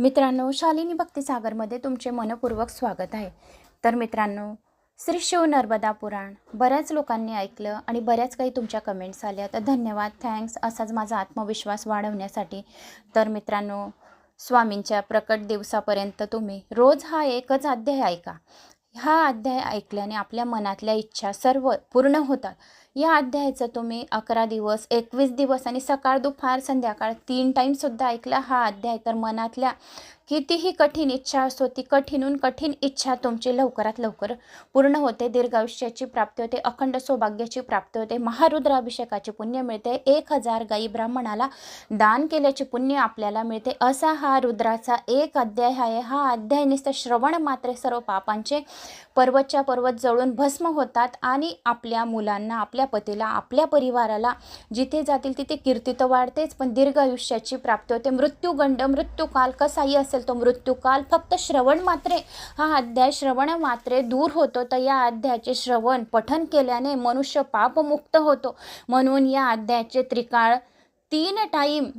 मित्रांनो शालिनी भक्तिसागरमध्ये तुमचे मनपूर्वक स्वागत आहे. तर मित्रांनो श्री शिव नर्मदा पुराण बऱ्याच लोकांनी ऐकलं आणि बऱ्याच काही तुमच्या कमेंट्स आल्या. तर धन्यवाद थँक्स असाच माझा आत्मविश्वास वाढवण्यासाठी. तर मित्रांनो स्वामींच्या प्रकट दिवसापर्यंत तुम्ही रोज हा एकच अध्याय ऐका. हा अध्याय ऐकल्याने आपल्या मनातल्या इच्छा सर्व पूर्ण होतात. या अध्यायाचं तुम्ही अकरा दिवस एकवीस दिवस आणि सकाळ दुपार संध्याकाळ तीन टाईमसुद्धा ऐकला हा अध्याय. तर मनातल्या कितीही कठीण इच्छा असो ती कठीणहून कठीण इच्छा तुमची लवकरात लवकर पूर्ण होते दीर्घायुष्याची प्राप्ती होते अखंड सौभाग्याची प्राप्ती होते महारुद्राभिषेकाचे पुण्य मिळते एक हजार गाई ब्राह्मणाला दान केल्याचे पुण्य आपल्याला मिळते असा हा रुद्राचा एक अध्याय आहे. हा अध्याय नुसतं श्रवण मात्रे सर्व पापांचे पर्वतच्या पर्वत जळून भस्म होतात आणि आपल्या मुलांना आपल्या पतीला आपल्या परिवाराला जिथे जातील तिथे कीर्ती तर वाढतेच पण दीर्घ आयुष्याची प्राप्ती होते. मृत्यूगंड मृत्यूकाल कसाही असेल तो मृत्यूकाल फक्त श्रवण मात्रे हा अध्याय श्रवण मात्रे दूर होतो तर या अध्यायाचे श्रवण पठन केल्याने मनुष्य पापमुक्त होतो. म्हणून या अध्यायाचे त्रिकाळ तीन टाईम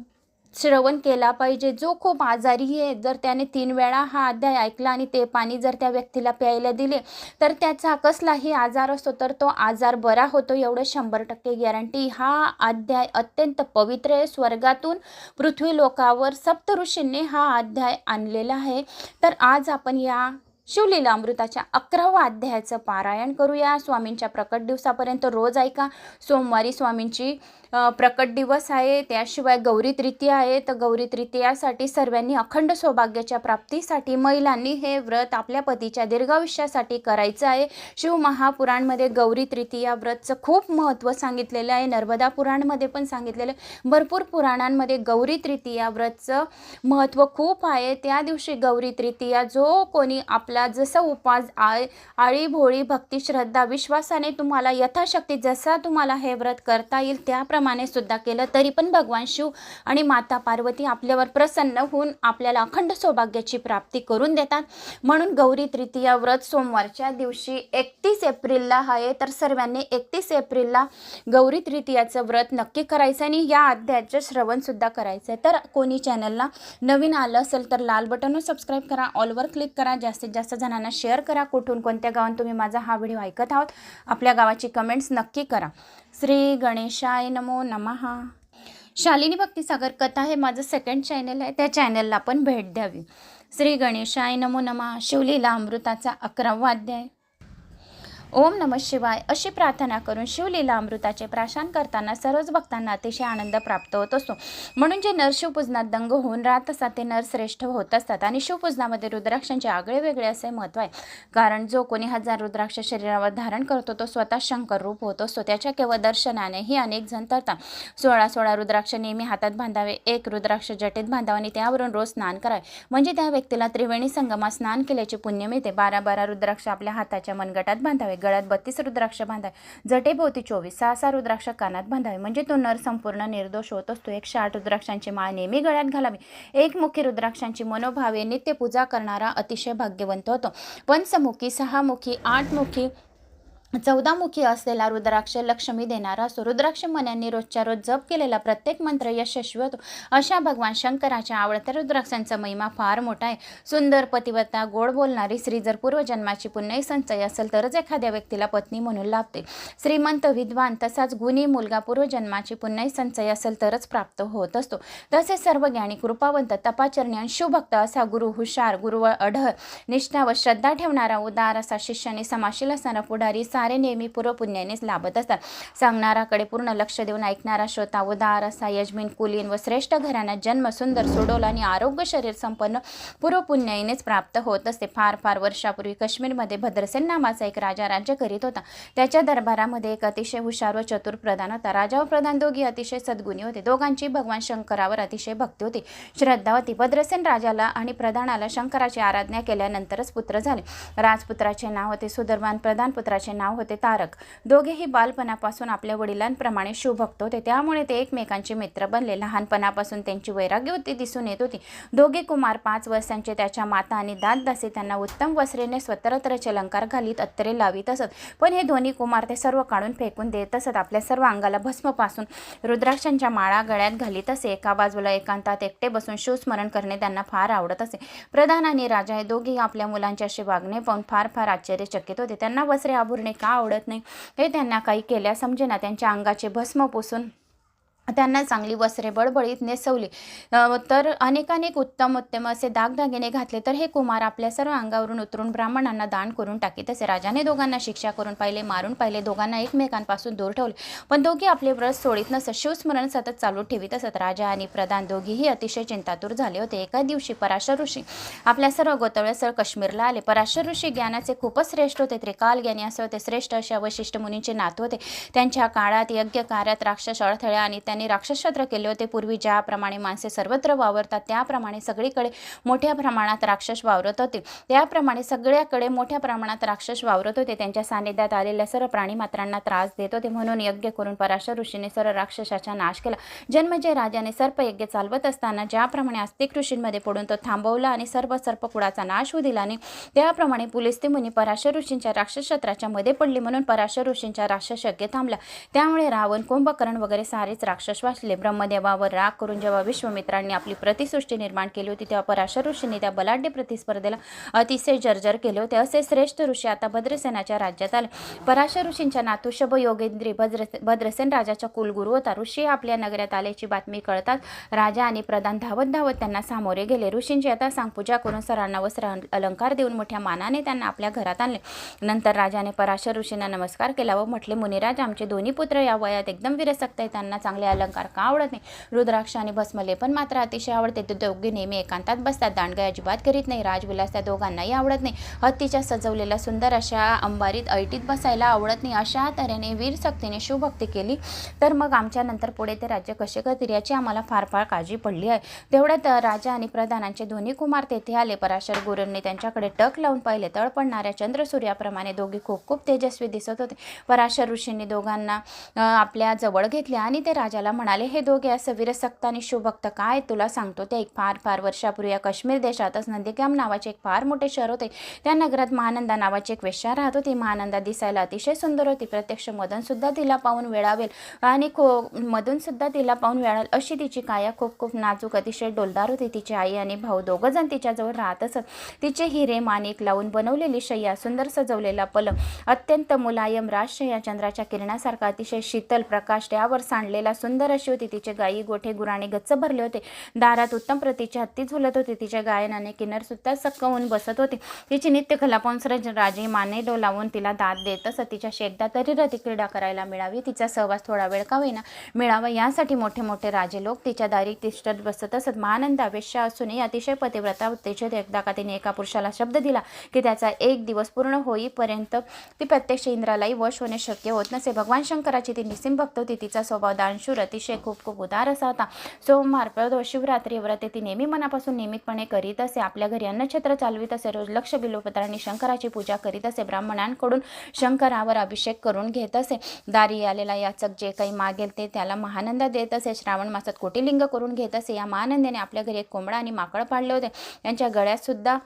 श्रवण केला पाहिजे. जो खूप आजारी आहे जर त्याने तीन वेळा हा अध्याय ऐकला आणि ते पाणी जर त्या व्यक्तीला प्यायला दिले तर त्याचा कसलाही आजार असतो तर तो आजार बरा होतो एवढं शंभर टक्के गॅरंटी हा अध्याय अत्यंत पवित्र आहे. स्वर्गातून पृथ्वी लोकावर सप्तऋषींनी हा अध्याय आणलेला आहे. तर आज आपण या शिवलीला अमृताच्या अकरावा अध्यायाचं पारायण करूया. स्वामींच्या प्रकट दिवसापर्यंत रोज ऐका. सोमवारी स्वामींची प्रकट दिवस आहे. त्याशिवाय गौरी तृतीया आहे. तर गौरी तृतीयासाठी सर्वांनी अखंड सौभाग्याच्या प्राप्तीसाठी महिलांनी हे व्रत आपल्या पतीच्या दीर्घायुष्यासाठी करायचं आहे. शिव महापुराणमध्ये गौरी तृतीया व्रतचं खूप महत्त्व सांगितलेलं आहे. नर्मदा पुराणमध्ये पण सांगितलेलं आहे. भरपूर पुराणांमध्ये गौरी तृतीया व्रतचं महत्त्व खूप आहे. त्या दिवशी गौरी तृतीया जो कोणी आपला जसं उपास आळ आळी भोळी भक्ती श्रद्धा विश्वासाने तुम्हाला यथाशक्ती जसा तुम्हाला हे व्रत करता येईल त्याप्रमाणे सुद्धा केलं तरी पण भगवान शिव आणि माता पार्वती आपल्यावर प्रसन्न होऊन आपल्याला अखंड सौभाग्याची प्राप्ती करून देतात. म्हणून गौरी तृतीया व्रत सोमवारच्या दिवशी एकतीस एप्रिलला आहे. तर सर्वांनी एकतीस एप्रिलला गौरी तृतीयाचं व्रत नक्की करायचं आणि या अध्यायाचं श्रवणसुद्धा करायचं आहे तर कोणी चॅनलला नवीन आलं असेल तर लाल बटनवर सबस्क्राईब करा ऑलवर क्लिक करा जास्तीत जास्त जणांना शेअर करा. कुठून कोणत्या गावात तुम्ही माझा हा व्हिडिओ ऐकत आहोत आपल्या गावाची कमेंट्स नक्की करा. श्री गणेशाय नमो नमहा शालिनी भक्तिसागर कथा हे माझं सेकंड चॅनल आहे. त्या चॅनलला पण भेट द्यावी. श्री गणेशाय नमो नमः. शिवलीला अमृताचा अकरावा अध्याय. ओम नम शिवाय अशी प्रार्थना करून शिवलीला अमृताचे प्राशन करताना सर्वच भक्तांना अतिशय आनंद प्राप्त होत असतो. म्हणून जे नर शिवपूजनात दंग होऊन राहत असतात ते नर श्रेष्ठ होत असतात. आणि शिवपूजनामध्ये रुद्राक्षांचे आगळे वेगळे असे महत्त्व आहे. कारण जो कोणी हजार रुद्राक्ष शरीरावर धारण करतो तो स्वतः शंकर रूप होत असतो. त्याच्या केवळ दर्शनानेही अनेक जण तरतात सोळा सोळा रुद्राक्ष नेहमी हातात बांधावे एक रुद्राक्ष जटेत बांधावे आणि त्यावरून रोज स्नान करावे. म्हणजे त्या व्यक्तीला त्रिवेणी संगमात स्नान केल्याचे पुण्य मिळते. बारा बारा रुद्राक्ष आपल्या हाताच्या मनगटात बांधावे. गळ्यात बत्तीस रुद्राक्ष बांधावे. जटेभोवती चोवीस सहा सहा रुद्राक्ष कानात बांधावे. म्हणजे तो नर संपूर्ण निर्दोष होत असतो. एकशे आठ रुद्राक्षांची माळ नेहमी गळ्यात घालावी. एकमुखी रुद्राक्षांची मनोभावे नित्य पूजा करणारा अतिशय भाग्यवंत होतो. पंचमुखी सहामुखी आठमुखी चौदामुखी असलेला रुद्राक्ष लक्ष्मी देणारा असो. रुद्राक्ष मनांनी रोजच्या रोज जप केलेला प्रत्येक मंत्र यशस्वी होतो. अशा भगवान शंकराच्या आवडत्या रुद्राक्षांचा महिमा फार मोठा आहे. सुंदर पतिव्रता गोड बोलणारी स्त्री जर पूर्वजन्माची पुण्यही संचय असेल तरच एखाद्या व्यक्तीला पत्नी म्हणून लाभते. श्रीमंत विद्वान तसाच गुणी मुलगा पूर्वजन्माची पुण्यही संचय असेल तरच प्राप्त होत असतो. तसेच सर्व ज्ञानी कृपावंत तपाचरणी आणि असा गुरु हुशार गुरुवळ अढळ निष्ठा व श्रद्धा ठेवणारा उदार असा शिष्याने समाशील असणारा पुढारी सा सारे नेहमी पूर्वपुण्यानेच लाभत असतात. सांगणाराकडे पूर्ण लक्ष देऊन ऐकणारा श्रोता उदार असा यजमीन कुलीन व श्रेष्ठ घराण्यात जन्म सुंदर सुडोल आणि आरोग्य शरीर संपन्न पूर्वपुण्यानेच प्राप्त होत असते. फार फार वर्षापूर्वी काश्मीरमध्ये भद्रसेन नावाचा एक राजा राज्य करीत होता. त्याच्या दरबारामध्ये एक अतिशय हुशार व चतुर प्रधान होता. राजा व प्रधान दोघी अतिशय सद्गुणी होते. दोघांची भगवान शंकरावर अतिशय भक्ती होती. श्रद्धा होती. भद्रसेन राजाला आणि प्रधानाला शंकराची आराधना केल्यानंतरच पुत्र झाले. राजपुत्राचे नाव होते सुदर्वान प्रधान पुत्राचे नाव नाव होते तारक. दोघेही बालपणापासून आपल्या वडिलांप्रमाणे शिवभक्त होते. त्यामुळे ते एकमेकांचे मित्र बनले. लहानपणापासून त्यांची वैराग्यवती दिसून येत होती. दोघे कुमार पाच वर्षांचे त्याच्या माता आणि दातदासी त्यांना उत्तम वस्त्रेने स्वतंत्रचे अलंकार घालीत अत्तरे लावित असत. पण हे दोन्ही कुमार ते सर्व काढून फेकून देत असत. आपल्या सर्व अंगाला भस्मपासून रुद्राक्षांच्या माळा गळ्यात घालीत असे. एका बाजूला एकांतात एकटे बसून शिवस्मरण करणे त्यांना फार आवडत असे. प्रधान आणि राजा हे दोघेही आपल्या मुलांच्याशी असे वागणे पाहून फार फार आश्चर्यचकित होते. त्यांना वस्त्रे आभुरणे का आवडत नाही. हे त्यांना काही केल्या समजेना त्यांच्या अंगाचे भस्म पुसून त्यांना चांगली वस्त्रे बळबळीत नेसवली. तर अनेकानेक उत्तम उत्तम असे दागदागिने घातले. तर हे कुमार आपल्या सर्व अंगावरून उतरून ब्राह्मणांना दान करून टाकी. तसे राजाने दोघांना शिक्षा करून पाहिले मारून पाहिले. दोघांना एकमेकांपासून दूर ठेवले. पण दोघे आपले व्रत सोडित नसत. शिवस्मरण सतत चालू ठेवीत असत. राजा आणि प्रधान दोघेही अतिशय चिंतातूर झाले होते. एका दिवशी पराशर ऋषी आपल्या सर्व गोतवळ्यासह काश्मीरला आले. पराशर ऋषी ज्ञानाचे खूपच श्रेष्ठ होते. त्रिकाल ज्ञानी असे होते. श्रेष्ठ अशा वशिष्ठ मुनींचे नात होते. त्यांच्या काळात यज्ञ कार्यात राक्षस अडथळे आणि त्यांनी राक्षसत्र केले होते. पूर्वी ज्याप्रमाणे माणसे सर्वत्र वावरतात त्याप्रमाणे सगळीकडे मोठ्या प्रमाणात राक्षस वावरत होते. त्याप्रमाणे सगळ्याकडे मोठ्या प्रमाणात राक्षस वावरत होते. त्यांच्या सानिध्यात आलेल्या सर्व प्राणीमात्रांना त्रास देत होते. म्हणून यज्ञ करून पराशर ऋषीने सर्व राक्षसाचा नाश केला. जन्मजय राजाने सर्पयज्ञ चालवत असताना ज्याप्रमाणे आस्तिक ऋषींमध्ये पडून तो थांबवला आणि सर्व सर्पकुळाचा नाश होऊ दिला आणि त्याप्रमाणे पुलिस ते मुनी पराशर ऋषींच्या राक्षसत्राच्या मध्ये पडली. म्हणून पराशर ऋषींच्या राक्षस यज्ञ थांबला. त्यामुळे रावण कुंभकर्ण वगैरे सारेच राक्षस वाचले. ब्रह्मदेवावर राग करून जेव्हा विश्वमित्रांनी आपली प्रतिसृष्टी निर्माण केली होती तेव्हा पराशर ऋषींनी त्या बलाढ्य प्रतिस्पर्धेला अतिशय जर्जर केले होते. असे श्रेष्ठ ऋषी आता भद्रसेनाच्या राज्यात आले. पराशर ऋषींच्या नातू शब योगेंद्री भद्र भद्रसेन राजाचा कुलगुरू होता. ऋषी आपल्या नगरात आल्याची बातमी कळताच राजा आणि प्रधान धावत धावत त्यांना सामोरे गेले. ऋषींची आता सांग पूजा करून सरांना वस्त्र अलंकार देऊन मोठ्या मानाने त्यांना आपल्या घरात आणले. नंतर राजाने पराशर ऋषींना नमस्कार केला व म्हटले मुनिराज आमचे दोन्ही पुत्र या वयात एकदम विरसक्त आहे त्यांना चांगले अलंकार का आवडत नाही? रुद्राक्ष आणि भस्मले पण मात्र अतिशय आवडते. ते दोघे नेहमी एकांतात बसतात. दांडगाय अजिबात करीत नाही. राजविलास त्या दोघांनाही आवडत नाही. हत्तीच्या सजवलेल्या सुंदर अशा अंबारीत ऐटीत बसायला आवडत नाही. अशा तऱ्हेने वीर सक्तीने शिवभक्ती केली. तर मग आमच्या नंतर पुढे ते राज्य कसे करतील याची आम्हाला फार फार काळजी पडली आहे. तेवढ्यात राजा आणि प्रधानांचे दोन्ही कुमार तेथे आले. पराशर गुरूंनी त्यांच्याकडे टक लावून पाहिले. तळ पडणाऱ्या चंद्रसूर्याप्रमाणे दोघे खूप खूप तेजस्वी दिसत होते. पराशर ऋषींनी दोघांना आपल्या जवळ घेतले आणि ते राजाला म्हणाले हे दोघे असं वीरसक्त आणि शिवभक्त काय? तुला सांगतो ते एक फार फार वर्षापूर्वी या काश्मीर देशातच नंदीग्राम नावाचे एक फार मोठे शहर होते. त्या नगरात महानंदा नावाची एक वेश्या राहत होती. महानंदा दिसायला अतिशय सुंदर होती. प्रत्यक्ष मदन सुद्धा तिला पाहून वेळावेल आणि खो मधूनसुद्धा तिला पाहून वेळाल अशी तिची काया खूप खूप नाजूक अतिशय डोलदार होती. तिची आई आणि भाऊ दोघं जण तिच्याजवळ राहत असत. तिचे हिरे माणिक लावून बनवलेली शय्या सुंदर सजवलेला पलंग अत्यंत मुलायम राजशय्या चंद्राच्या किरणासारखा अतिशय शीतल प्रकाश त्यावर सांडलेला सुंदर अशी होती. तिचे गायी गोठे गुराणे गच्च भरले होते. दारात उत्तम प्रतीची हत्ती झुलत होती. तिच्या गायनाने किन्नर सुद्धा सक्कवून बसत होते. तिची नित्य कला पाहून राजे माने डोलावून तिला दाद देत असत. तिच्या शेकदा तरी रती क्रीडा करायला मिळावी. तिचा सहवास थोडा वेळ का होईना मिळावा यासाठी मोठे मोठे राजे लोक तिच्या दारी तिष्ठत बसत असत. महानंद आवेश्या असूनही अतिशय पतिव्रता तिचे एकदा का तिने एका पुरुषाला शब्द दिला की त्याचा एक दिवस पूर्ण होईपर्यंत ती प्रत्यक्ष इंद्रालाही वश होणे शक्य होत नसे. भगवान शंकराची ती निसिम भक्त होती. तिचा स्वभाव दानशूर अतिशय खूप खूप उदार असा होता. सोमवार प्रदोष शिवरात्री व्रते ती नेहमी मनापासून नियमितपणे करीत असे. आपल्या घरी अन्नक्षेत्र चालवित असे. रोज लक्ष बिलोपत्रांनी शंकराची पूजा करीत असे. ब्राह्मणांकडून शंकरावर अभिषेक करून घेत असे. दारी आलेला याचक जे काही मागेल ते त्याला महानंद देत असे. श्रावण मासात कोटीलिंग करून घेत असे. या महानंदाने आपल्या घरी एक कोंबडा आणि माकड पाडले होते. यांच्या गळ्यात सुद्धा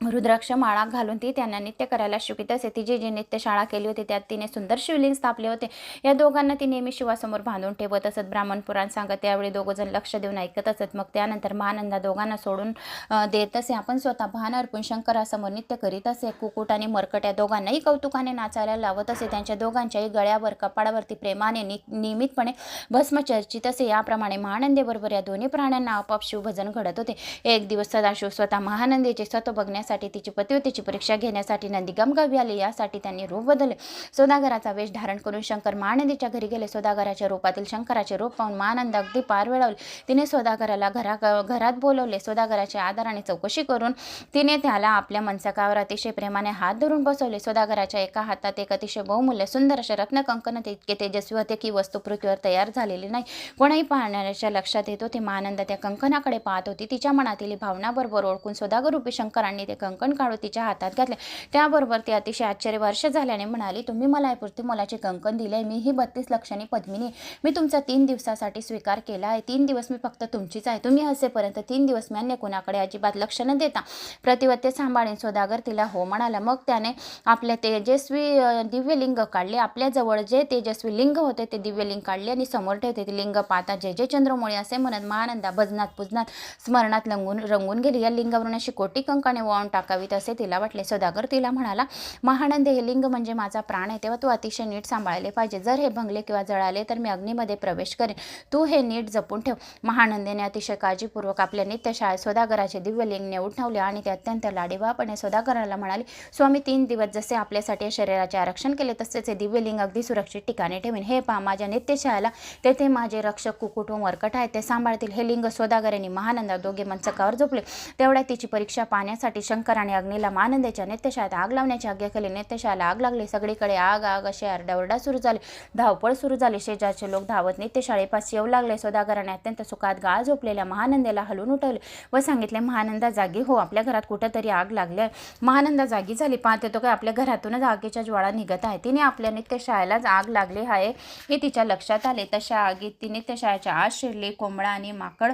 रुद्राक्ष माळा घालून ती त्यांना नित्य करायला शिकवित. असे तिची जी नित्यशाळा केली होती त्यात तिने सुंदर शिवलिंग स्थापले होते. या दोघांना ती नेहमी शिवासमोर बांधून ठेवत असत. ब्राह्मण पुराण सांगत त्यावेळी दोघं जण लक्ष देऊन ऐकत असत. मग त्यानंतर महानंदा दोघांना सोडून देत असे. आपण स्वतः भान अर्पून शंकरासमोर नित्य करीत असे. कुकुट आणि मरकट या दोघांनाही कौतुकाने नाचायला लावत असे. त्यांच्या दोघांच्याही गळ्यावर कपाळावरती प्रेमाने नि नियमितपणे भस्म चर्चित असे. याप्रमाणे महानंदेबरोबर या दोन्ही प्राण्यांना आपोआप शिवभजन घडत होते. एक दिवस सदाशिव स्वतः महानंदेचे सत्व बघण्यासाठी तिची पतिवतीची परीक्षा घेण्यासाठी नंदी गमगावी आली. यासाठी त्यांनी रूप बदलले. सोदागराचा वेश धारण करून शंकर महानंदीच्या घरी गेले. सोदागराच्या रूपातील शंकराचे रूप पाहून महानंद अगदी पार वेळवले. तिने सोदागराला घरा घरात बोलवले. सोदागराच्या आदराने चौकशी करून तिने त्याला आपल्या मनसकावर अतिशय प्रेमाने हात धरून बसवले. सोदागराच्या एका हातात एक अतिशय बहुमूल्य सुंदर असे रत्नकंकन इतके तेजस्वी होते की वस्तू पृथ्वीवर तयार झालेली नाही. कोणाही पाहणाऱ्याच्या लक्षात येत होते. महानंद त्या कंकणाकडे पाहत होती. तिच्या मनातील भावना बरोबर ओळखून सोदागरूपी शंकरांनी ते कंकण काढून तिच्या हातात घातले. त्याबरोबर ती अतिशय आश्चर्य वर्ष झाल्याने म्हणाली तुम्ही मला यापुरती मुलाचे कंकण दिले मी ही बत्तीस लक्षणी पद्मिनी. मी तुमचा तीन दिवसासाठी स्वीकार केला आहे. तीन दिवस मी फक्त तुमचीच आहे. तुम्ही हसेपर्यंत तीन दिवस मी अन्य कोणाकडे अजिबात लक्ष न देता प्रतिवत्य सांभाळीन. सोदागर तिला हो म्हणाला. मग त्याने आपले तेजस्वी दिव्य दिव्यलिंग काढले. आपल्याजवळ जे तेजस्वी लिंग होते ते दिव्यलिंग काढले आणि समोर ठेवते. ते लिंग पाहता जय जय चंद्रमोळी असे म्हणत महानंदा भजनात पूजनात स्मरणात लंगून रंगून गेली. या लिंगावरून अशी कोटी कंकाने वाळून टाकावीत असे तिला वाटले. सौदागर तिला म्हणाला महानंदे हे लिंग म्हणजे माझा प्राण आहे. तेव्हा तू अतिशय नीट सांभाळले पाहिजे. जर हे भंगले किंवा जळाले तर मी अग्नीमध्ये प्रवेश करेन. तू हे नीट जपून ठेव. महानंदेने अतिशय काळजीपूर्वक आपल्या नित्यशाळेत सौदागराचे दिव्य लिंग उठवले आणि ते अत्यंत लाडीवापणे सौदागराला म्हणाले स्वामी तीन दिवस जसे आपल्यासाठी या शरीराचे आरक्षण केले तसेच हे दिव्यलिंग अगदी सुरक्षित ठिकाणी ठेवीन. हे पहा माझ्या नित्यशाळेला तेथे माझे रक्षक कुकुट वरकट आहेत. ते सांभाळतील. हे लिंग सौदागरांनी महानंदा दोघे मनचकावर झोपले. तेवढ्या तिची परीक्षा पाहण्यासाठी शंकर आणि अग्नीला महानंदाच्या नित्यशाळेत आग लावण्याची आज्ञा केली. नित्यशाळेला आग लागली. सगळीकडे आग आग असे आरडाओरडा सुरू झाली. धावपळ सुरू झाली. शेजारचे लोक धावत नित्यशाळेपास येऊ लागले. सौदागराने अत्यंत सुखात गाळ झोपलेल्या महानंदेला हलवून उठवले व सांगितले महानंदा जागी हो. आपल्या घरात कुठंतरी आग लागली आहे. महानंदा जागी झाली. पाहते तो काय आपल्या घरातूनच आगीच्या ज्वाळा निघत आहे. तिने आपल्या नित्यशाळेलाच आग लागली आहे हे तिच्या लक्षात आले. तशा आगीत ती नित्यशाळेच्या आत शिरली. कोंबडा आणि माकड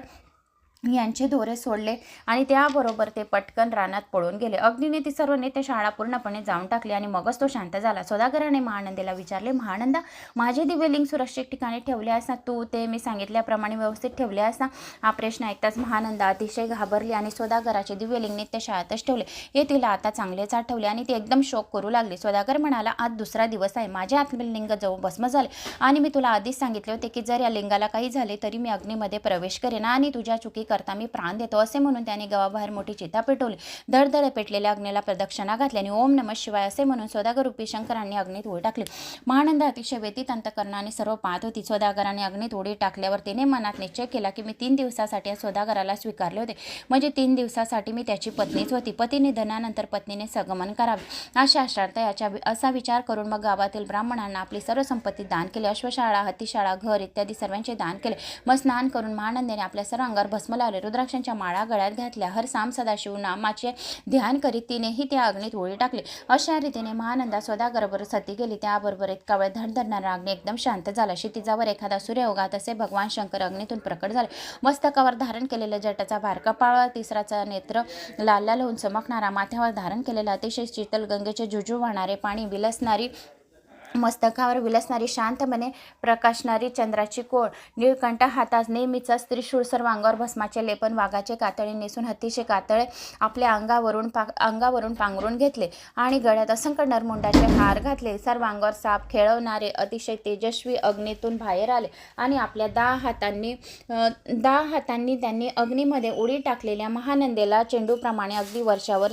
यांचे दोरे सोडले आणि त्याबरोबर ते पटकन रानात पळून गेले. अग्नीने ती सर्व नेते शाळा पूर्णपणे जाऊन टाकली आणि मगच तो शांत झाला. सौदागराने महानंदेला विचारले महानंदा माझे दिव्यलिंग सुरक्षित ठिकाणी ठेवले असता तू ते मी सांगितल्याप्रमाणे व्यवस्थित ठेवले असता हा प्रश्न ऐकताच महानंदा अतिशय घाबरली आणि सौदागराचे दिव्यलिंग नित्य शाळेतच ठेवले. हे तिला आता चांगलेच आठवले आणि ती एकदम शोक करू लागली. सौदागर म्हणाला आज दुसरा दिवस आहे. माझे आत्मलिंग जवळ भस्म झाले आणि मी तुला आधीच सांगितले होते की जर या लिंगाला काही झाले तरी मी अग्नीमध्ये प्रवेश करेन आणि तुझ्या चुकी करता मी प्राण देतो असे म्हणून त्याने गावाबाहेर मोठी चिता पेटवली. दडदड पेटलेल्या अग्नीला प्रदक्षिणा घातल्याने ओम नम शिवाय असे म्हणून सौदागरूपी शंकरांनी अग्नीत उडी टाकली. महानंद अतिशय व्यतीत अंतकरणाने सर्व पाहत होती. सौदागराने अग्नीत उडी टाकल्यावर तिने मनात निश्चय केला की मी तीन दिवसासाठी या सौदागराला स्वीकारले होते. म्हणजे तीन दिवसासाठी मी त्याची पत्नीच होती. पती निधनानंतर पत्नीने सगमन करावे. हा शास्त्रार्थ याच्या असा विचार करून मग गावातील ब्राह्मणांना आपली सर्व संपत्ती दान केली. अश्वशाळा हत्तीशाळा घर इत्यादी सर्वांचे दान केले. मग स्नान करून महानंदेने आपल्या सर्व अंगावर भस्मला लावले रुद्राक्षांच्या माळा गळ्यात घातल्या. हर साम सदाशिव नामाचे ध्यान करीत तिनेही त्या अग्नीत ओळी टाकली. अशा रीतीने महानंदा स्वतःबरोबर सती गेली. त्याबरोबर इतका वेळ धडधडणारा अग्नी एकदम शांत झाला. क्षितिजावर एखादा सूर्य तसे भगवान शंकर अग्नीतून प्रकट झाले. मस्तकावर धारण केलेल्या जटाचा भार कपाळावर तिसराचा नेत्र लाल लाल होऊन चमकणारा माथ्यावर धारण केलेला अतिशय शीतल गंगेचे जुजू वाहणारे पाणी विलसणारी मस्तकावर विलसणारी शांतपणे प्रकाशणारी चंद्राची कोळ. निळकंठ हातास नेहमीचा त्रिशूळ सर्व अंगावर भस्माचे लेपन वाघाचे कातळे नेसून हत्तीचे कातळे आपल्या अंगावरून पा अंगावरून पांघरून घेतले आणि गळ्यात असंख्य नरमुंडाचे हार घातले. सर्व अंगावर साप खेळवणारे अतिशय तेजस्वी अग्नीतून बाहेर आले आणि आपल्या दहा हातांनी दहा हातांनी त्यांनी अग्नीमध्ये उडी टाकलेल्या महानंदेला चेंडूप्रमाणे अगदी वर्षावर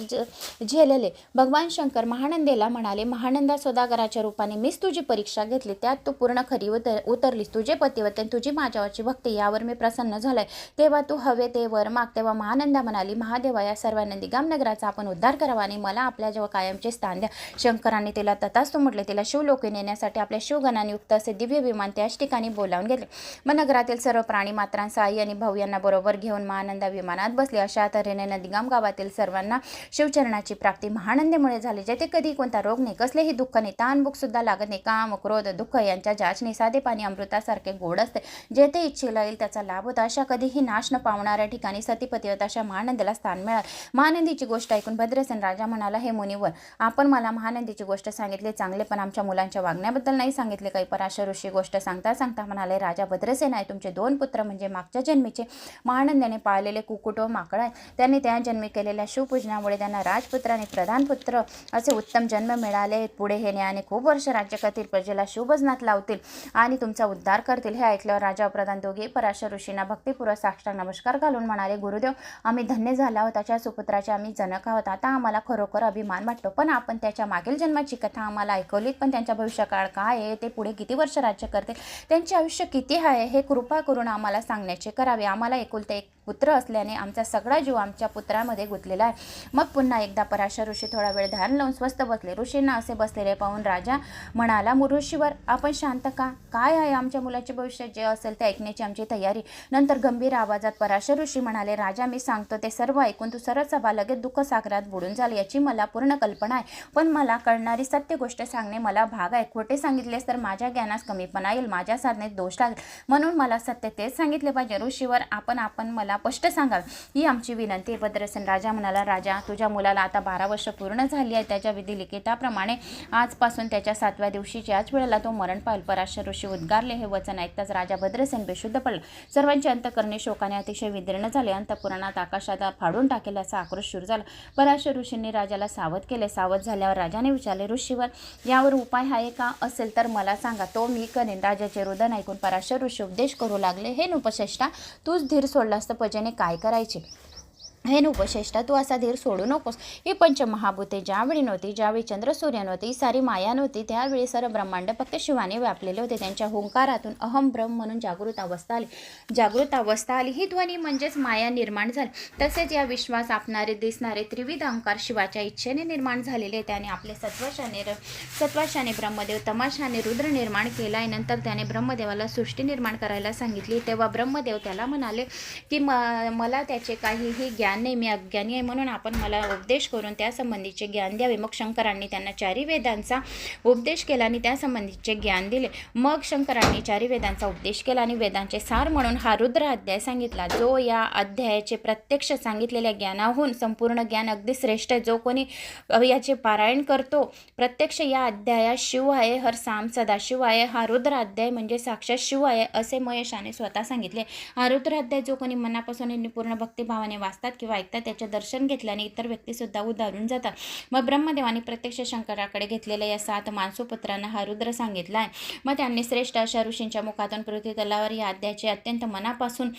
झेलले. भगवान शंकर महानंदेला म्हणाले महानंदा सौदागराच्या रूपाने मी मीच तुझी परीक्षा घेतली त्यात तू पूर्ण खरी उतर उतरलीस. तुझे पतिवतन तुझी माझ्यावरची भक्ती यावर मी प्रसन्न झालाय. तेव्हा तू हवे ते वर माग तेव्हा महानंदा म्हणाली महादेवा या सर्वानंदी गामनगराचा आपण उद्धार करावा आणि मला जेव्हा कायमचे स्थान द्या. शंकराने तिला तथाच तू म्हटले तिला शिवलोकी नेण्यासाठी आपल्या शिवगणाने युक्त असे दिव्य विमान त्याच ठिकाणी बोलावून गेले मग नगरातील सर्व प्राणी मात्रांचा आई आणि भाऊ यांना बरोबर घेऊन महानंदा विमानात बसले. अशा तऱ्हेने नदीगाम गावातील सर्वांना शिवचरणाची प्राप्ती महानंदेमुळे झाली जेथे कधी कोणता रोग नाही कसलेही दुःख नाही ताणबुक सुद्धा लागत नाही काम क्रोध दुःख यांच्या जाचणी साधे पाणी अमृतासारखे गोड असते. जेथे इच्छेला येईल त्याचा लाभ होता. अशा कधीही नाश न पावणाऱ्या ठिकाणी सतीपतीवत अशा महानंदीला स्थान मिळाले. महानंदीची गोष्ट ऐकून भद्रसेन राजा म्हणाला हे मुनिवर आपण मला महानंदीची गोष्ट सांगितली चांगले पण आमच्या मुलांच्या वागण्याबद्दल नाही सांगितले काही. पराशर ऋषी गोष्ट सांगता सांगता म्हणाले राजा भद्रसेन आहे तुमचे दोन पुत्र म्हणजे मागच्या जन्मीचे. महानंदाने पाळलेले कुकुट व माकड आहे त्यांनी त्या जन्मी केलेल्या शिवपूजनामुळे त्यांना राजपुत्र आणि प्रधानपुत्र असे उत्तम जन्म मिळाले. पुढे हे न्यायाने खूप वर्ष राज्य करतील प्रजेला शुभजनात लावतील आणि तुमचा उद्धार करतील. हे ऐकल्यावर राजा प्रधान दोघे पराशर ऋषींना भक्तीपूर्वक साष्टांग नमस्कार घालून म्हणाले गुरुदेव आम्ही धन्य झाला आहोत. त्याच्या सुपुत्राचे आम्ही जनक आहोत. आता आम्हाला खरोखर अभिमान वाटतो. पण आपण त्याच्या मागील जन्माची कथा आम्हाला ऐकवलीत. पण त्यांच्या भविष्यकाळ काय आहे? ते पुढे किती वर्ष राज्य करते त्यांचे आयुष्य किती आहे? हे कृपा करून आम्हाला सांगण्याचे करावे. आम्हाला एकुलते एक पुत्र असल्याने आमचा सगळा जीव आमच्या पुत्रामध्ये गुंतलेला आहे. मग पुन्हा एकदा पराशर ऋषी थोडा वेळ ध्यान लावून स्वस्त बसले. ऋषींना असे बसलेले पाहून राजा म्हणाला ऋषीवर आपण शांत का? काय आहे आमच्या मुलाचे भविष्य? जे असेल ते ऐकण्याची आमची तयारी. नंतर गंभीर आवाजात पराशर ऋषी म्हणाले राजा मी सांगतो ते सर्व ऐकून तू सरळ सभा लगेच दुःख सागरात बुडून जाल याची मला पूर्ण कल्पना आहे. पण मला कळणारी सत्य गोष्ट सांगणे मला भाग आहे. खोटे सांगितलेस तर माझ्या ज्ञानास कमीपणा येईल माझ्या साधनेत दोष लागेल. म्हणून मला सत्य तेच सांगितले पाहिजे. ऋषीवर आपण आपण मला स्पष्ट सांगावे ही आमची विनंती भद्रसेन. राजा म्हणाला राजा तुझ्या मुलाला आता बारा वर्ष पूर्ण झाली आहे त्याच्या विधी लिखिताप्रमाणे आजपासून त्याच्या सातव्या दिवशीची याच वेळेला तो मरण पाहिल पराशर ऋषी उद्गारले हे वचन ऐकताच राजा भद्रसेन बेशुद्ध पडला. सर्वांचे अंतकरणे शोकाने अतिशय विदीर्ण झाले. अंतपुराणात आकाशात फाडून टाकेल असा आक्रोश सुरू झाला. पराशर ऋषींनी राजाला सावध केले. सावध झाल्यावर राजाने विचारले ऋषीवर यावर उपाय आहे का? असेल तर मला सांगा. तो मी करेन. राजाचे रुदन ऐकून पराशर ऋषी उपदेश करू लागले. हे नुपश्रेष्ठा तूच धीर सोडलास तर प्रजेने काय करायचे? हे नुपश्रेष्ठा तू असा धीर सोडू नकोस. ही पंचमहाभूते ज्यावेळी नव्हती ज्यावेळी चंद्र सूर्य नव्हती ही सारी माया नव्हती त्यावेळी सर्व ब्रह्मांड फक्त शिवाने व्यापलेले होते. त्यांच्या हुंकारातून अहम ब्रह्म म्हणून जागृत अवस्था आली. जागृत अवस्था आली. ही ध्वनी म्हणजेच माया निर्माण झाली. तसेच या विश्वास आपणारे दिसणारे त्रिविध अंकार शिवाच्या इच्छेने निर्माण झालेले त्याने आपले सत्वशाने सत्वशाने ब्रह्मदेव तमाशाने रुद्र निर्माण केलाय नंतर त्याने ब्रह्मदेवाला सृष्टी निर्माण करायला सांगितली. तेव्हा ब्रह्मदेव त्याला म्हणाले की म मला त्याचे काहीही ज्ञान नाही मी अज्ञानी आहे म्हणून आपण मला उपदेश करून त्यासंबंधीचे ज्ञान द्यावे. मग शंकरांनी त्यांना चारी वेदांचा उपदेश केला आणि त्यासंबंधीचे ज्ञान दिले. मग शंकरांनी चारी वेदांचा उपदेश केला आणि वेदांचे सार म्हणून हा रुद्र अध्याय सांगितला. जो या अध्यायाचे प्रत्यक्ष सांगितलेल्या ज्ञानाहून संपूर्ण ज्ञान अगदी श्रेष्ठ आहे. जो कोणी याचे पारायण करतो प्रत्यक्ष या अध्यायात शिव आहे हर साम सदाशिव आहे. हा रुद्र अध्याय म्हणजे साक्षात शिव आहे असे महेशाने स्वतः सांगितले. हा रुद्र अध्याय जो कोणी मनापासून पूर्ण भक्तिभावाने वाचतात किंवा ऐकतात त्याचे दर्शन घेतल्याने इतर व्यक्तीसुद्धा उदारून जातात. मग ब्रह्मदेवाने प्रत्यक्ष शंकराकडे घेतलेल्या या सात मानसोपुत्रांना हा रुद्र सांगितला आहे. मग त्यांनी श्रेष्ठ अशा ऋषींच्या मुखातून पृथ्वी तलावर या अध्यायाचे अत्यंत मनापासून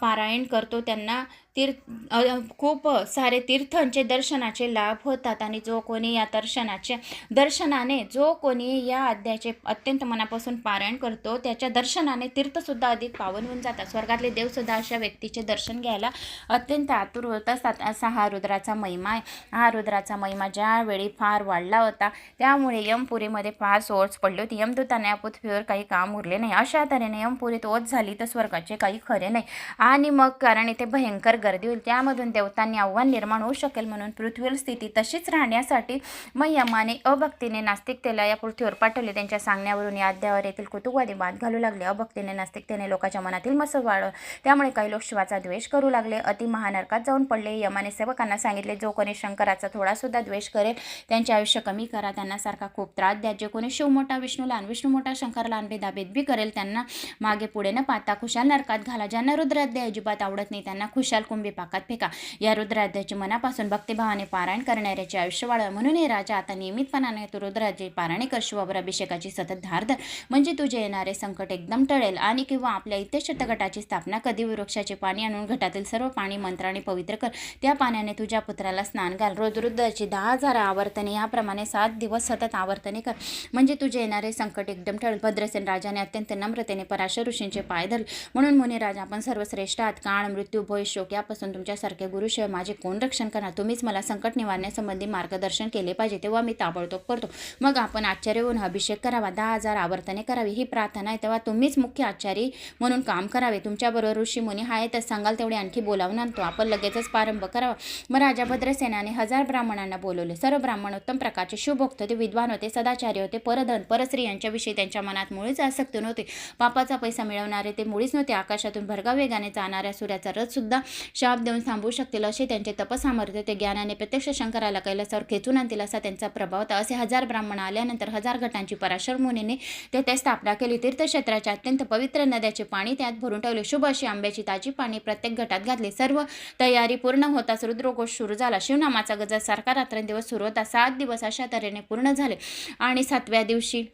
पारायण करतो. त्यांना तीर्थ खूप सारे तीर्थांचे दर्शनाचे लाभ होतात आणि जो कोणी या दर्शनाचे दर्शनाने जो कोणी या अध्यायाचे अत्यंत मनापासून पारायण करतो त्याच्या दर्शनाने तीर्थसुद्धा अधिक पावन होऊन जातात. स्वर्गातले देवसुद्धा अशा व्यक्तीचे दर्शन घ्यायला अत्यंत आतुर होत असतात. असा हा रुद्राचा महिमा आहे. हा रुद्राचा महिमा ज्यावेळी फार वाढला होता त्यामुळे यमपुरीमध्ये फार सोर्स पडली होती. यमदूताने या पृथ्वीवर काही काम उरले नाही. अशा तऱ्हेने यमपुरीत ओत झाली तर स्वर्गाचे काही खरे नाही. आणि मग कारण इथे भयंकर गर्दी होईल त्यामधून देवतांनी आव्हान निर्माण होऊ शकेल म्हणून पृथ्वीवर स्थिती तशीच राहण्यासाठी मग यमाने अभक्तीने नास्तिकतेला या पृथ्वीवर पाठवले. त्यांच्या सांगण्यावरून या अध्यावर येथील कुतुकवादी बाद घालू लागले. अभक्तीने नास्तिकतेने लोकांच्या मनातील मसळ वाढव त्यामुळे काही लोक शिवाचा द्वेष करू लागले. अति महानरकात जाऊन पडले. यमाने सेवकांना सांगितले जो कोणी शंकराचा थोडासुद्धा द्वेष करेल त्यांचे आयुष्य कमी करा. त्यांना सारखा खूप त्रास द्या. जे कोणी शिव मोठा विष्णू लहान विष्णू मोठा शंकर लहान भेदाभेद बी करेल त्यांना मागे पुढे न पाहता खुशाल नरकात घाला. ज्यांना रुद्राध्याय अजिबात आवडत नाही त्यांना खुशाल कुंभी पाकात फेका. या रुद्राद्याचे मनापासून भक्तिभावाने पारायण करणाऱ्याचे आयुष्य वाढव. म्हणून हे राजा आता नियमितपणाने तू रुद्राचे पारायणे कर शिवावर अभिषेकाची सतत धार धर म्हणजे तुझे येणारे संकट एकदम टळेल आणि किंवा आपल्या इथे गटाची स्थापना कधी वृक्षाचे पाणी आणून घटातील सर्व पाणी मंत्राने पवित्र कर. त्या पाण्याने तुझ्या पुत्राला स्नान घाल. रोज रुद्राची दहा हजार आवर्तने याप्रमाणे सात दिवस सतत आवर्तने कर. म्हणजे तुझे येणारे संकट एकदम टळेल. भद्रसेन राजाने अत्यंत नम्रतेने पराशर ऋषींचे पाय धरले. म्हणून मुनी राजा आपण सर्वश्रेष्ठ आहात. काळ मृत्यू भय शोक त्यापासून तुमच्यासारखे गुरुशिवाय माझे कोण रक्षण करणार? तुम्हीच मला संकट निवारण्यासंबंधी मार्गदर्शन केले पाहिजे तेव्हा मी ताबडतोब करतो. मग आपण आचार्य होऊन अभिषेक करावा. दहा हजार आवर्तने करावी. ही प्रार्थना आहे तेव्हा तुम्हीच मुख्य आचार्य म्हणून काम करावे. तुमच्याबरोबर ऋषी मुनी आहे सांगाल तेवढे आणखी बोलावून आणतो. आपण लगेचच प्रारंभ करावा. मग राजा भद्रसेनाने हजार ब्राह्मणांना बोलवले. सर्व ब्राह्मण उत्तम प्रकारचे शुभोक्त होते विद्वान होते सदाचार्य होते. परधन परस्त्री यांच्याविषयी त्यांच्या मनात मुळीच आसक्ती नव्हती. पापाचा पैसा मिळवणारे ते मुळीच नव्हते. आकाशातून भरगा वेगाने जाणाऱ्या सूर्याचा रथ सुद्धा शाप देऊन थांबवू शकतील असे त्यांचे तपसामर्थ्य ते ज्ञानाने प्रत्यक्ष शंकराला कैलासावर खेचून आणतील असा त्यांचा प्रभाव होता. असे हजार ब्राह्मण आल्यानंतर हजार गटांची पराशर मुनीने तेथे स्थापना केली. तीर्थक्षेत्राच्या अत्यंत पवित्र नद्याचे पाणी त्यात भरून ठेवले. शुभ अशी आंब्याची ताजी पाणी प्रत्येक गटात घातली. सर्व तयारी पूर्ण होताच रुद्रघोष सुरू झाला. शिवनामाचा गजर सारखा रात्रंदिवस सुरू होता. सात दिवस अशा तऱ्हेने पूर्ण झाले. आणि सातव्या दिवशी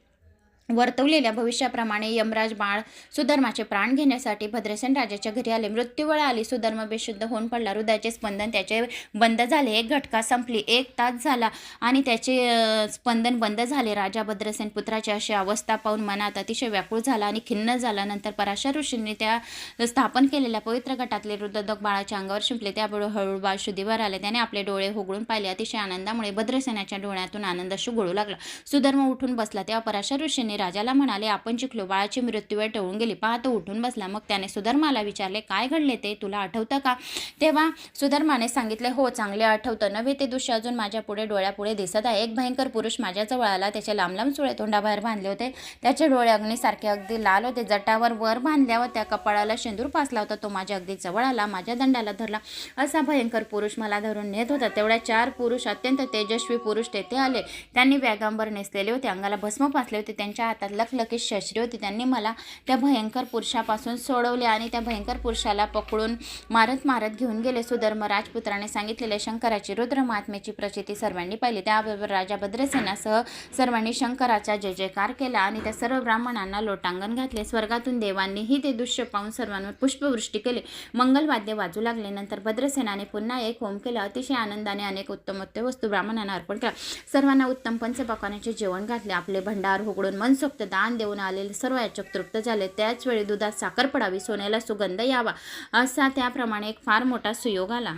वर्तवलेल्या भविष्याप्रमाणे यमराज बाळ सुधर्माचे प्राण घेण्यासाठी भद्रसेन राजाच्या घरी आले. मृत्यूवेळ आली. सुधर्म बेशुद्ध होऊन पडला. हृदयाचे स्पंदन त्याचे बंद झाले. एक घटका संपली. एक तास झाला आणि त्याचे स्पंदन बंद झाले. राजा भद्रसेन पुत्राची अशी अवस्था पाहून मनात अतिशय व्याकुळ झाला आणि खिन्न झाला. नंतर पराशर ऋषींनी त्या स्थापन केलेल्या पवित्र गटातले रुद्रदक बाळाच्या अंगावर शिंपले. त्यामुळे हळूहळू बाळ शुद्धीवर आले. त्याने आपले डोळे होगळून पाहिले. अतिशय आनंदामुळे भद्रसेनाच्या डोळ्यातून आनंद शुगळू लागला. सुधर्म उठून बसला. तेव्हा पराशर ऋषींनी राजाला म्हणाले आपण जिंकलो बाळाची मृत्यूवेळ टळून गेली. पहा तो उठून बसला. मग त्याने सुधर्माला विचारले काय घडले ते? तुला आठवतं का? तेव्हा सुधर्माने सांगितले हो चांगले आठवतं. नव्हे ते दृश्य अजून माझ्या पुढे डोळ्यापुढे दिसत आहे. एक भयंकर पुरुष माझ्याजवळ आला त्याचे लांब लांब चुळे तोंडाबाहेर बांधले होते. त्याचे डोळे अग्नीसारखे अगदी लाल होते. जटावर वर बांधल्यावर त्या कपाळाला शेंदूर पासला होता. तो माझ्या अगदी जवळ आला माझ्या दंडाला धरला. असा भयंकर पुरुष मला धरून नेत होता. तेवढ्या चार पुरुष अत्यंत तेजस्वी पुरुष तेथे आले. त्यांनी व्यागांबर नेसलेले होते. अंगाला भस्म पासले होते. त्यांच्या हातात लखलखीत शस्त्री होती. त्यांनी मला त्या भयंकर पुरुषापासून सोडवले आणि त्या भयंकर पुरुषाला पकडून मारत मारत घेऊन गेले. सुधर्म राजपुत्राने सांगितलेले शंकराची रुद्र महात्म्याची प्रचिती सर्वांनी पाहिली. त्याबरोबर राजा भद्रसेनासह सर्वांनी शंकराचा जय जयकार केला आणि त्या सर्व ब्राह्मणांना लोटांगण घातले. स्वर्गातून देवांनीही ते दृश्य पाहून सर्वांवर पुष्पवृष्टी केली. मंगलवाद्य वाजू लागले. नंतर भद्रसेनाने पुन्हा एक होम केला. अतिशय आनंदाने अनेक उत्तमोत्तम वस्तू ब्राह्मणांना अर्पण केला सर्वांना उत्तम पंचपक्वानाचे जेवण घातले. आपले भंडार उघडून मनसोक्त दान देऊन आलेले सर्व याचक तृप्त झाले. त्याच वेळी दुधात साखर पडावी सोन्याला सुगंध यावा असा त्याप्रमाणे एक फार मोठा सुयोग आला.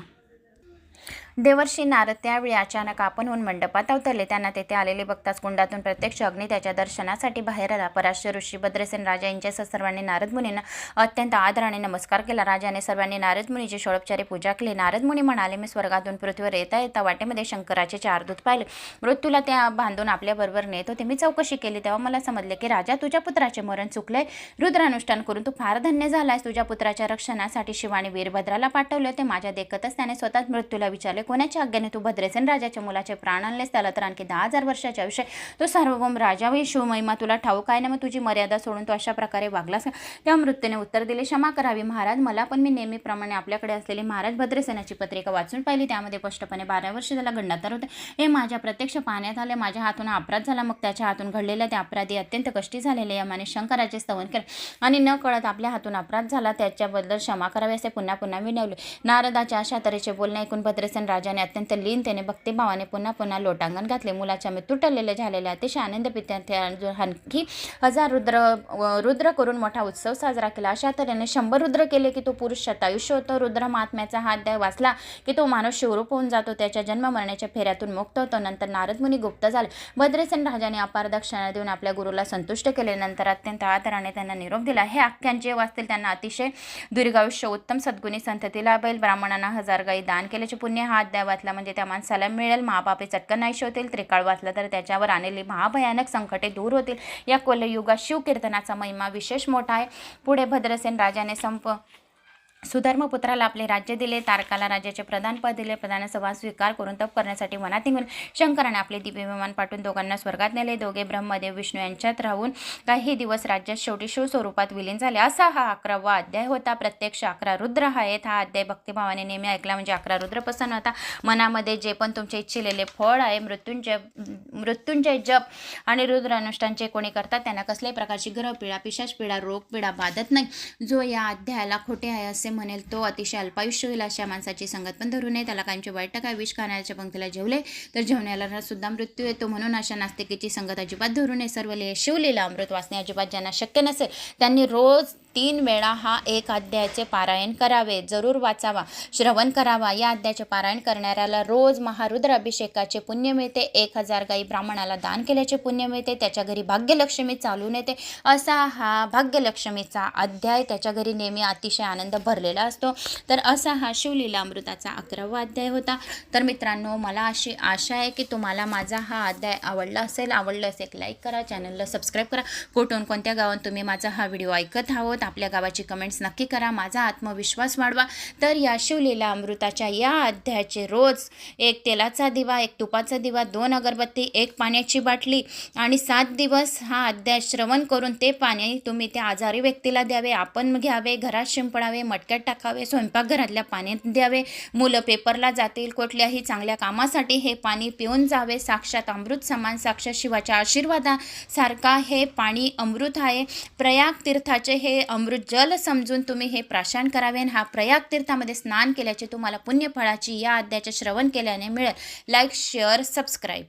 देवर्षी नारद त्यावेळी अचानक आपणहून मंडपात अवतरले. त्यांना तेथे आलेले बघताच कुंडातून प्रत्यक्ष अग्नी त्याच्या दर्शनासाठी बाहेर आला. पराश्र ऋषी भद्रसेन राजा यांच्या सर्वांनी नारद मुनींना अत्यंत आदराने नमस्कार केला. राजाने सर्वांनी नारद मुनीची षोडोपचारी पूजा केली. नारद मुनी म्हणाले मी स्वर्गातून पृथ्वीवर येता येता वाटेमध्ये शंकराचे चार दूत पाहिले. मृत्यूला त्या बांधून आपल्याबरोबर नेत होते. मी चौकशी केली. तेव्हा मला समजले की राजा तुझ्या पुत्राचे मरण चुकलंय. रुद्रानुष्ठान करून तू फार धन्य झालास तुझ्या पुत्राच्या रक्षणासाठी शिवाने वीरभद्राला पाठवले होते. माझ्या देखतच त्याने स्वतःच मृत्यूला विचारले. कोणाच्या आज्ञाने तू भद्रेसेन राजाच्या मुलाचे प्राण आणलेस? त्याला तर आणखी दहा हजार वर्षाचे आयुष्य तो सार्वभौम राजा व शिवमहिमा तुला ठाऊक आहे ना? मग तुझी मर्यादा सोडून तू अशा प्रकारे वागलास त्या मृत्यूने उत्तर दिले. क्षमा करावी. महाराज मला पण मी नेहमीप्रमाणे आपल्याकडे असलेली महाराज भद्रसेनाची पत्रिका वाचून पाहिली. त्यामध्ये स्पष्टपणे बारा वर्ष त्याला गंडातर होते. हे माझ्या प्रत्यक्ष पाहण्यात आले. माझ्या हातून अपराध झाला. मग त्याच्या हातून घडलेल्या त्या अपराधी अत्यंत कष्टी झालेले यमाने शंकराचे स्तवन केले. आणि न कळत आपल्या हातून अपराध झाला. त्याच्याबद्दल क्षमा करावी असे पुन्हा पुन्हा विनवले. नारदाच्या अशा तऱ्हेचे बोलणे ऐकून भद्रसेन राजाने अत्यंत लीनतेने भक्तिभावाने पुन्हा पुन्हा लोटांगण घातले. मुलाच्या मृत्यू टरलेले झालेले अतिशय आनंद पित्याथे आणखी हजार रुद्र व- रुद्र करून मोठा उत्सव साजरा केला. अशा तऱ्हेने शंभर रुद्र केले की तो पुरुष शतायुष्य होतो. रुद्र महात्म्याचा हा द्या वाचला की तो माणूस शिवरूप होऊन जातो. त्याच्या जन्म मरण्याच्या फेऱ्यातून मुक्त होतो. नंतर नारद मुनी गुप्त झाले. भद्रसेन राजाने अपार दक्षिणा देऊन आपल्या गुरुला संतुष्ट केले. नंतर अत्यंत आदराने त्यांना निरोप दिला. हे आख्यान जे वाचतील त्यांना अतिशय दीर्घायुष्य उत्तम सद्गुणी संततीला बैल ब्राह्मणांना हजार गाई दान केल्याचे पुण्य हा अध्याय वाचला म्हणजे त्या माणसाला मिळेल. महापापे चटकन नाहीशी होतील त्रिकाळ वाचला तर त्याच्यावर आलेली महाभयानक संकटे दूर होतील. या कोलयुगात शिवकीर्तनाचा महिमा विशेष मोठा आहे. पुढे भद्रसेन राजाने संप सुधर्मपुत्राला आपले राज्य दिले तारकाला राज्याचे प्रधानपद दिले प्रधानसभा स्वीकार करून तप करण्यासाठी मनात निघून शंकराने आपले दिव्य विमान पाठवून दोघांना स्वर्गात नेले. दोघे ब्रह्मदेव विष्णू यांच्यात राहून काही दिवस राज्यात शेवटी शिवस्वरूपात विलीन झाले. असा हा अकरावा अध्याय होता. प्रत्यक्ष अकरा रुद्र आहेत. हा अध्याय भक्तिभावाने नेहमी ऐकला म्हणजे अकरा रुद्र प्रसन्न होता. मनामध्ये जे पण तुमचे इच्छिलेले फळ आहे मृत्युंजय मृत्युंजय जप आणि रुद्र अनुष्ठानचे कोणी करतात? त्यांना कसल्याही प्रकारची ग्रह पिढा पिशाच पिढा रोग पिढा बाधत नाही. जो या अध्यायाला खोटे आहे असे म्हणेल तो अतिशय अल्पायुष्य होईल अशा माणसाची संगत पण धरू नये त्याला कायमचे वाईट टाका विष खाण्याच्या पंक्तीला जेवले तर जेवण्याला सुद्धा मृत्यू येतो म्हणून अशा नास्तिकेची संगत अजिबात धरू नये सर्व ले शिवलेलं अमृत वाचणे अजिबात ज्यांना शक्य नसेल त्यांनी रोज तीन वेळा हा एक अध्यायाचे पारायण करावे. जरूर वाचावा. श्रवण करावा. या अध्यायाचे पारायण करणाऱ्याला रोज महारुद्र अभिषेकाचे पुण्य मिळते. एक हजार गाई ब्राह्मणाला दान केल्याचे पुण्य मिळते. त्याच्या घरी भाग्यलक्ष्मी चालून येते असा हा भाग्यलक्ष्मीचा अध्याय त्याच्या घरी नेहमी अतिशय आनंद भरलेला असतो. तर असा हा शिवलीला अमृताचा अकरावा अध्याय होता. तर मित्रांनो मला अशी आशा आहे की तुम्हाला माझा हा अध्याय आवडला असेल. आवडलं असेल लाईक करा. चॅनलला सबस्क्राईब करा. कुठून कोणत्या गावात तुम्ही माझा हा व्हिडिओ ऐकत आहोत आपल्या गावाची कमेंट्स नक्की करा. माझा आत्मविश्वास वाढवा. तर या शिवलीला अमृताच्या या अध्यायाचे रोज एक तेलाचा दिवा एक तुपाचा दिवा दोन अगरबत्ती एक पाण्याची बाटली आणि सात दिवस हा अध्याय श्रवण करून ते पाणी तुम्ही त्या आजारी व्यक्तीला द्यावे आपण घ्यावे घरात शिंपडावे मटक्यात टाकावे स्वयंपाकघरातल्या पाण्यात द्यावे मुलं पेपरला जातील कुठल्याही चांगल्या कामासाठी हे पाणी पिऊन जावे. साक्षात अमृत समान साक्षात शिवाच्या आशीर्वादासारखा हे पाणी अमृत आहे. प्रयाग तीर्थाचे हे अमृत जल समजून तुम्ही हे प्राशन करावे आणि हा प्रयाग तीर्थामध्ये स्नान केल्याचे तुम्हाला पुण्यफळाची या अध्यायाचे श्रवण केल्याने मिळेल. Like share subscribe